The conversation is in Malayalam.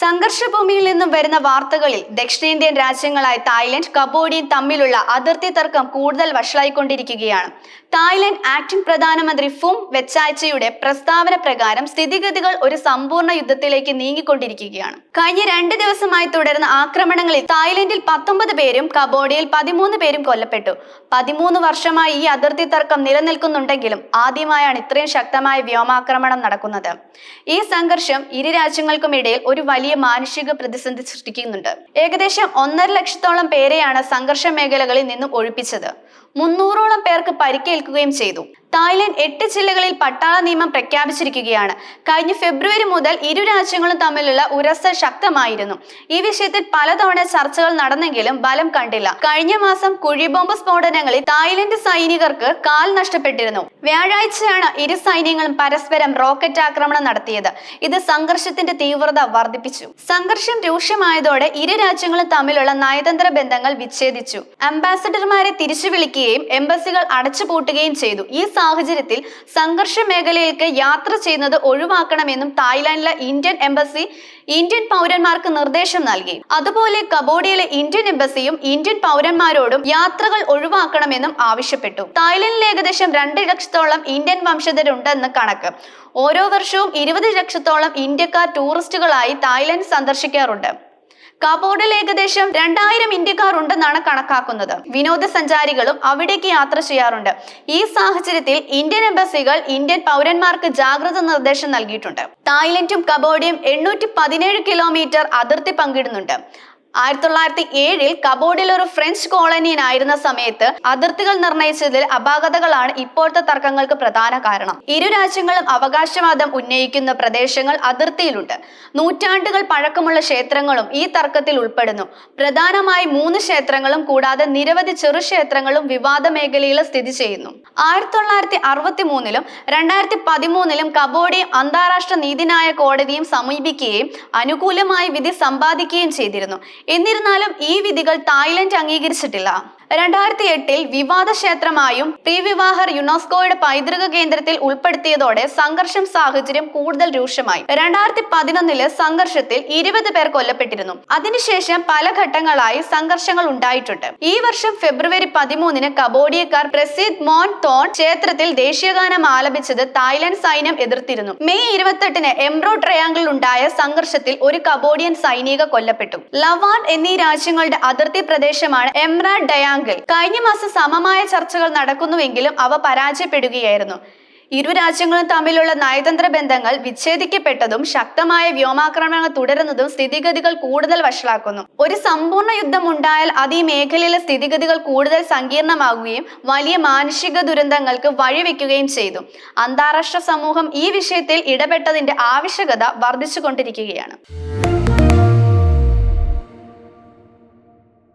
സംഘർഷഭൂമിയിൽ നിന്നും വരുന്ന വാർത്തകളിൽ ദക്ഷിണേന്ത്യൻ രാജ്യങ്ങളായ തായ്ലൻഡ് കബോഡിയും തമ്മിലുള്ള അതിർത്തി തർക്കം കൂടുതൽ വഷളായിക്കൊണ്ടിരിക്കുകയാണ്. തായ്ലൻഡ് ആക്ടിംഗ് പ്രധാനമന്ത്രി ഫും വെച്ചാഴ്ചയുടെ പ്രസ്താവന പ്രകാരം സ്ഥിതിഗതികൾ ഒരു സമ്പൂർണ യുദ്ധത്തിലേക്ക് നീങ്ങിക്കൊണ്ടിരിക്കുകയാണ്. കഴിഞ്ഞ രണ്ട് ദിവസമായി തുടരുന്ന ആക്രമണങ്ങളിൽ തായ്ലൻഡിൽ പത്തൊമ്പത് പേരും കബോഡിയയിൽ പതിമൂന്ന് പേരും കൊല്ലപ്പെട്ടു. പതിമൂന്ന് വർഷമായി ഈ അതിർത്തി തർക്കം നിലനിൽക്കുന്നുണ്ടെങ്കിലും ആദ്യമായാണ് ഇത്രയും ശക്തമായ വ്യോമാക്രമണം നടക്കുന്നത്. ഈ സംഘർഷം ഇരു രാജ്യങ്ങൾക്കും ഇടയിൽ ഒരു വലിയ മാനുഷിക പ്രതിസന്ധി സൃഷ്ടിക്കുന്നുണ്ട്. ഏകദേശം ഒന്നര ലക്ഷത്തോളം പേരെയാണ് സംഘർഷ മേഖലകളിൽ നിന്നും ഒഴിപ്പിച്ചത്. മുന്നൂറോളം പേർക്ക് പരിക്കേൽക്കുകയും ചെയ്തു. തായ്ലൻഡ് എട്ട് ജില്ലകളിൽ പട്ടാള നിയമം പ്രഖ്യാപിച്ചിരിക്കുകയാണ്. കഴിഞ്ഞ ഫെബ്രുവരി മുതൽ ഇരു രാജ്യങ്ങളും തമ്മിലുള്ള ഉരസ ശക്തമായിരുന്നു. ഈ വിഷയത്തിൽ പലതവണ ചർച്ചകൾ നടന്നെങ്കിലും ബലം കണ്ടില്ല. കഴിഞ്ഞ മാസം കുഴിബോംബ് സ്ഫോടനങ്ങളിൽ തായ്ലൻഡ് സൈനികർക്ക് കാൽ നഷ്ടപ്പെട്ടിരുന്നു. വ്യാഴാഴ്ചയാണ് ഇരു സൈന്യങ്ങളും പരസ്പരം റോക്കറ്റ് ആക്രമണം നടത്തിയത്. ഇത് സംഘർഷത്തിന്റെ തീവ്രത വർദ്ധിപ്പിച്ചു. സംഘർഷം രൂക്ഷമായതോടെ ഇരു രാജ്യങ്ങളും തമ്മിലുള്ള നയതന്ത്ര ബന്ധങ്ങൾ വിച്ഛേദിച്ചു. അംബാസഡർമാരെ തിരിച്ചു വിളിക്കുകയും എംബസികൾ അടച്ചുപൂട്ടുകയും ചെയ്തു. ഈ സാഹചര്യത്തിൽ സംഘർഷ മേഖലയിലേക്ക് യാത്ര ചെയ്യുന്നത് ഒഴിവാക്കണമെന്നും തായ്ലാന്റിലെ ഇന്ത്യൻ എംബസി ഇന്ത്യൻ പൗരന്മാർക്ക് നിർദ്ദേശം നൽകി. അതുപോലെ കബോഡിയയിലെ ഇന്ത്യൻ എംബസിയും ഇന്ത്യൻ പൗരന്മാരോടും യാത്രകൾ ഒഴിവാക്കണമെന്നും ആവശ്യപ്പെട്ടു. തായ്ലൻഡിൽ ഏകദേശം രണ്ട് ലക്ഷത്തോളം ഇന്ത്യൻ വംശജരുണ്ടെന്ന് കണക്ക്. ഓരോ വർഷവും ഇരുപത് ലക്ഷത്തോളം ഇന്ത്യക്കാർ ടൂറിസ്റ്റുകളായി തായ്ലൻഡ് സന്ദർശിക്കാറുണ്ട്. കബോർഡിൽ ഏകദേശം രണ്ടായിരം ഇന്ത്യക്കാർ ഉണ്ടെന്നാണ് കണക്കാക്കുന്നത്. വിനോദസഞ്ചാരികളും അവിടേക്ക് യാത്ര ചെയ്യാറുണ്ട്. ഈ സാഹചര്യത്തിൽ ഇന്ത്യൻ എംബസികൾ ഇന്ത്യൻ പൗരന്മാർക്ക് ജാഗ്രത നിർദ്ദേശം നൽകിയിട്ടുണ്ട്. തായ്ലൻഡും കബോഡിയും എണ്ണൂറ്റി പതിനേഴ് കിലോമീറ്റർ അതിർത്തി പങ്കിടുന്നുണ്ട്. ആയിരത്തി തൊള്ളായിരത്തി ഏഴിൽ കബോഡിൽ ഒരു ഫ്രഞ്ച് കോളനിയനായിരുന്ന സമയത്ത് അതിർത്തികൾ നിർണയിച്ചതിൽ അപാകതകളാണ് ഇപ്പോഴത്തെ തർക്കങ്ങൾക്ക് പ്രധാന കാരണം. ഇരു രാജ്യങ്ങളും അവകാശവാദം ഉന്നയിക്കുന്ന പ്രദേശങ്ങൾ അതിർത്തിയിലുണ്ട്. നൂറ്റാണ്ടുകൾ പഴക്കമുള്ള ക്ഷേത്രങ്ങളും ഈ തർക്കത്തിൽ ഉൾപ്പെടുന്നു. പ്രധാനമായി മൂന്ന് ക്ഷേത്രങ്ങളും കൂടാതെ നിരവധി ചെറു ക്ഷേത്രങ്ങളും വിവാദ മേഖലയിൽ സ്ഥിതി ചെയ്യുന്നു. ആയിരത്തി തൊള്ളായിരത്തി അറുപത്തി മൂന്നിലും രണ്ടായിരത്തി പതിമൂന്നിലും കബോഡിയും അന്താരാഷ്ട്ര നീതിന്യായ കോടതിയും സമീപിക്കുകയും അനുകൂലമായി വിധി സമ്പാദിക്കുകയും ചെയ്തിരുന്നു. എന്നിരുന്നാലും ഈ വിധികൾ തായ്ലൻഡ് അംഗീകരിച്ചിട്ടില്ല. രണ്ടായിരത്തി എട്ടിൽ വിവാദ ക്ഷേത്രമായും പ്രീ വിവാഹർ യുനെസ്കോയുടെ പൈതൃക കേന്ദ്രത്തിൽ ഉൾപ്പെടുത്തിയതോടെ സംഘർഷം സാഹചര്യം കൂടുതൽ രൂക്ഷമായി. രണ്ടായിരത്തി പതിനൊന്നിൽ സംഘർഷത്തിൽ ഇരുപത് പേർ കൊല്ലപ്പെട്ടിരുന്നു. അതിനുശേഷം പല ഘട്ടങ്ങളായി സംഘർഷങ്ങൾ ഉണ്ടായിട്ടുണ്ട്. ഈ വർഷം ഫെബ്രുവരി പതിമൂന്നിന് കബോഡിയക്കാർ പ്രസിദ് മോൻ തോൺ ക്ഷേത്രത്തിൽ ദേശീയഗാനം ആലപിച്ചത് തായ്ലൻഡ് സൈന്യം എതിർത്തിരുന്നു. മെയ് ഇരുപത്തെട്ടിന് എംബ്രോ ട്രയാങ്കിൾ ഉണ്ടായ സംഘർഷത്തിൽ ഒരു കബോഡിയൻ സൈനിക കൊല്ലപ്പെട്ടു. ലവാർഡ് എന്നീ രാജ്യങ്ങളുടെ അതിർത്തി പ്രദേശമാണ് എംറ ഡയാങ്കിൾ കഴിഞ്ഞ മാസം സമമായ ചർച്ചകൾ നടക്കുന്നുവെങ്കിലും അവ പരാജയപ്പെടുകയായിരുന്നു. ഇരു രാജ്യങ്ങളും തമ്മിലുള്ള നയതന്ത്ര ബന്ധങ്ങൾ വിച്ഛേദിക്കപ്പെട്ടതും ശക്തമായ വ്യോമാക്രമണങ്ങൾ തുടരുന്നതും സ്ഥിതിഗതികൾ കൂടുതൽ വഷളാക്കുന്നു. ഒരു സമ്പൂർണ യുദ്ധം ഉണ്ടായാൽ അത് ഈ മേഖലയിലെ സ്ഥിതിഗതികൾ കൂടുതൽ സങ്കീർണമാകുകയും വലിയ മാനുഷിക ദുരന്തങ്ങൾക്ക് വഴിവെക്കുകയും ചെയ്തു. അന്താരാഷ്ട്ര സമൂഹം ഈ വിഷയത്തിൽ ഇടപെട്ടതിന്റെ ആവശ്യകത വർദ്ധിച്ചുകൊണ്ടിരിക്കുകയാണ്.